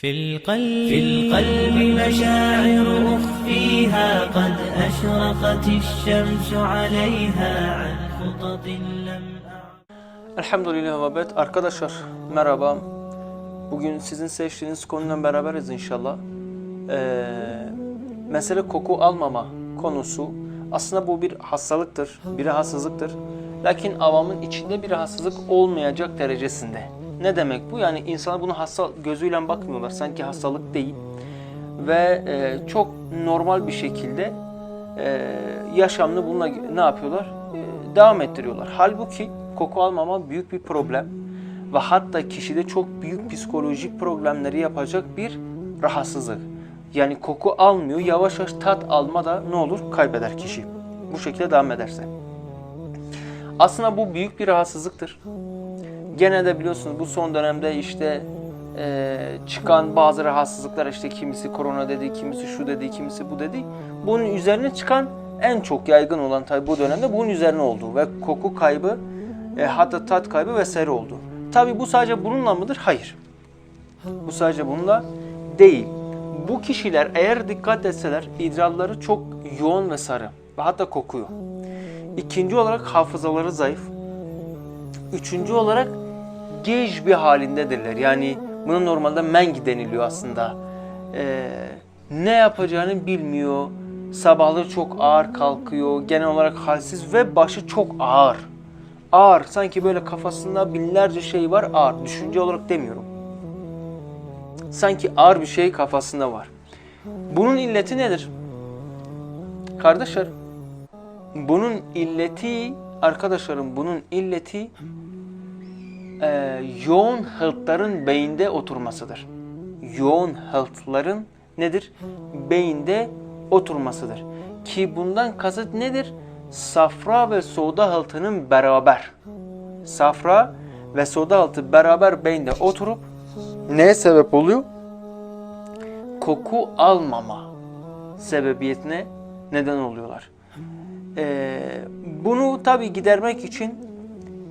في القلب في القلب مشاعر أخفيها قد أشرقت الشمس عليها عن خطط لم أعد Elhamdülillah ve bet. Arkadaşlar merhaba. Bugün sizin seçtiğiniz konuyla beraberiz inşallah. Ee, mesele koku almama konusu. Aslında bu bir hastalıktır, bir rahatsızlıktır. Lakin avamın içinde bir rahatsızlık olmayacak derecesinde. Ne demek bu? Yani insanlar bunu hasta gözüyle bakmıyorlar. Sanki hastalık değil. Ve e, çok normal bir şekilde e, yaşamını bununla ne yapıyorlar? E, devam ettiriyorlar. Halbuki koku almama büyük bir problem ve hatta kişide çok büyük psikolojik problemleri yapacak bir rahatsızlık. Yani koku almıyor, yavaş yavaş tat alma da ne olur? Kaybeder kişi. Bu şekilde devam ederse. Aslında bu büyük bir rahatsızlıktır. Gene de biliyorsunuz bu son dönemde işte e, çıkan bazı rahatsızlıklar işte kimisi korona dedi, kimisi şu dedi, kimisi bu dedi. Bunun üzerine çıkan en çok yaygın olan tabi bu dönemde bunun üzerine oldu ve koku kaybı e, hatta tat kaybı vesaire oldu. Tabi bu sadece bununla mıdır? Hayır. Bu sadece bununla değil. Bu kişiler eğer dikkat etseler idrarları çok yoğun ve sarı ve hatta kokuyor. İkinci olarak hafızaları zayıf. Üçüncü olarak gej bir halindedirler. Yani buna normalde mengi deniliyor aslında. Ee, ne yapacağını bilmiyor. Sabahları çok ağır kalkıyor. Genel olarak halsiz ve başı çok ağır. Ağır. Sanki böyle kafasında binlerce şey var ağır. Düşünce olarak demiyorum. Sanki ağır bir şey kafasında var. Bunun illeti nedir? Kardeşler, bunun illeti, arkadaşlarım bunun illeti e, yoğun hıltların beyinde oturmasıdır. Yoğun hıltların nedir? Beyinde oturmasıdır. Ki bundan kasıt nedir? Safra ve soda hıltının beraber. Safra ve soda hıltı beraber beyinde oturup neye sebep oluyor? Koku almama sebebiyetine neden oluyorlar. Ee, bunu tabi gidermek için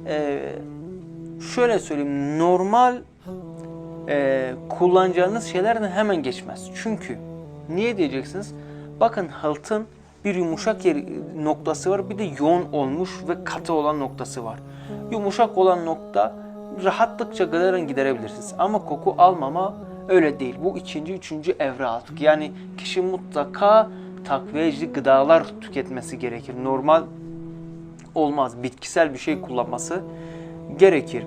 e, şöyle söyleyeyim normal e, kullanacağınız şeylerden hemen geçmez. Çünkü niye diyeceksiniz? Bakın haltın bir yumuşak yer noktası var bir de yoğun olmuş ve katı olan noktası var. Yumuşak olan nokta rahatlıkça gıdaran giderebilirsiniz. Ama koku almama öyle değil. Bu ikinci, üçüncü evre artık. Yani kişi mutlaka takviyeci gıdalar tüketmesi gerekir. Normal olmaz. Bitkisel bir şey kullanması gerekir.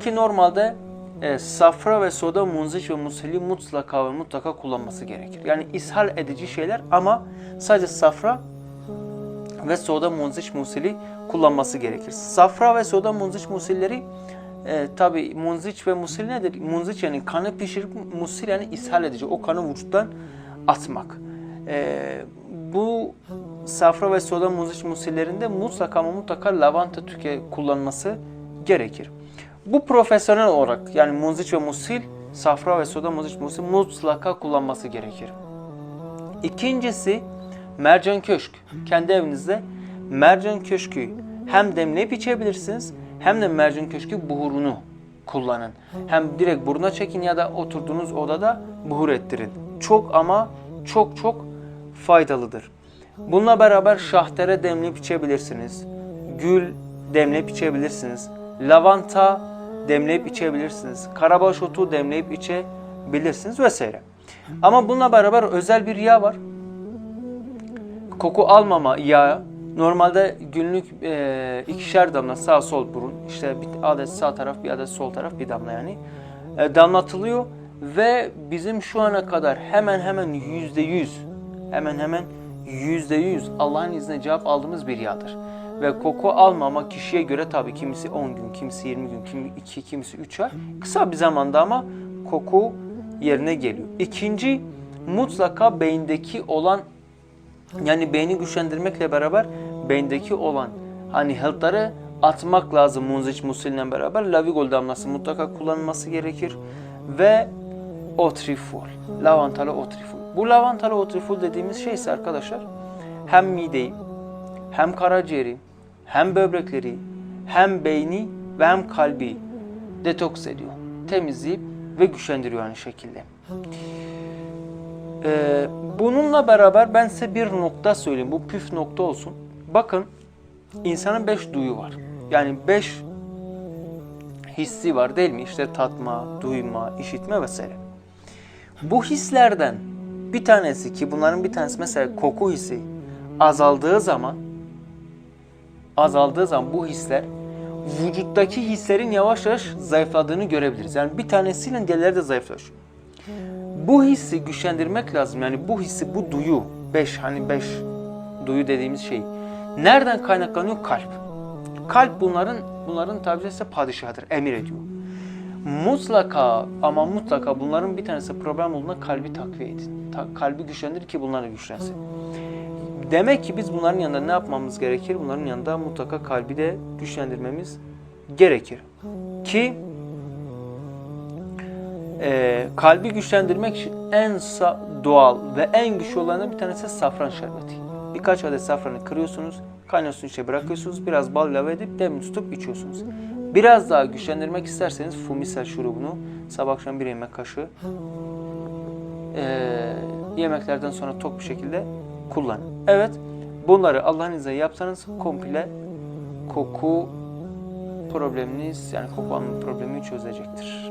Ki normalde e, safra ve soda munziç ve musilli mutlaka ve mutlaka kullanması gerekir. Yani ishal edici şeyler ama sadece safra ve soda munziç musili kullanması gerekir. Safra ve soda munziç musilleri e, tabi munziç ve musil nedir? Munziç yani kanı pişirip musil yani ishal edici. O kanı vücuttan atmak. E, bu safra ve soda munziç musillerinde mutlaka ama mutlaka lavanta tüke kullanması gerekir. Bu profesyonel olarak yani munziç ve musil, safra ve soda munziç musil mutlaka kullanması gerekir. İkincisi mercan köşk. Kendi evinizde mercan köşkü hem demleyip içebilirsiniz hem de mercan köşkü buhurunu kullanın. Hem direkt buruna çekin ya da oturduğunuz odada buhur ettirin. Çok ama çok çok faydalıdır. Bununla beraber şahtere demleyip içebilirsiniz. Gül demleyip içebilirsiniz. Lavanta demleyip içebilirsiniz. Karabaş otu demleyip içebilirsiniz vesaire. Ama bununla beraber özel bir yağ var. Koku almama yağı. Normalde günlük e, ikişer damla sağ sol burun. işte bir adet sağ taraf bir adet sol taraf bir damla yani. E, damlatılıyor ve bizim şu ana kadar hemen hemen yüzde yüz hemen hemen yüzde yüz Allah'ın izniyle cevap aldığımız bir yağdır. Ve koku almama kişiye göre tabii kimisi 10 gün, kimisi 20 gün, kimi 2, kimisi 3 ay. Kısa bir zamanda ama koku yerine geliyor. İkinci mutlaka beyindeki olan yani beyni güçlendirmekle beraber beyindeki olan hani hıltları atmak lazım munziç musille beraber. Lavigol damlası mutlaka kullanılması gerekir. Ve otrifol, lavantalı otrifol. Bu lavantalı otrifol dediğimiz şey ise arkadaşlar hem mideyi, hem karaciğeri, hem böbrekleri, hem beyni ve hem kalbi detoks ediyor. Temizleyip ve güçlendiriyor aynı şekilde. Ee, bununla beraber ben size bir nokta söyleyeyim. Bu püf nokta olsun. Bakın insanın beş duyu var. Yani beş hissi var değil mi? İşte tatma, duyma, işitme vesaire. Bu hislerden bir tanesi ki bunların bir tanesi mesela koku hissi azaldığı zaman azaldığı zaman bu hisler vücuttaki hislerin yavaş yavaş zayıfladığını görebiliriz. Yani bir tanesiyle diğerleri de zayıflaşıyor. Bu hissi güçlendirmek lazım. Yani bu hissi, bu duyu, beş hani beş duyu dediğimiz şey. Nereden kaynaklanıyor? Kalp. Kalp bunların bunların tabi caizse padişahıdır, emir ediyor. Mutlaka ama mutlaka bunların bir tanesi problem olduğunda kalbi takviye edin. Ta- kalbi güçlendirir ki bunlar da güçlensin. Demek ki biz bunların yanında ne yapmamız gerekir? Bunların yanında mutlaka kalbi de güçlendirmemiz gerekir. Ki e, kalbi güçlendirmek için en doğal ve en güçlü olanı bir tanesi safran şerbeti. Birkaç adet safranı kırıyorsunuz, kaynar suyun içine bırakıyorsunuz, biraz bal ilave edip demini tutup içiyorsunuz. Biraz daha güçlendirmek isterseniz fumisel şurubunu sabah akşam bir yemek kaşığı e, yemeklerden sonra tok bir şekilde kullanın. Evet, bunları Allah'ın izniyle yapsanız komple koku probleminiz yani koku alma problemi çözecektir.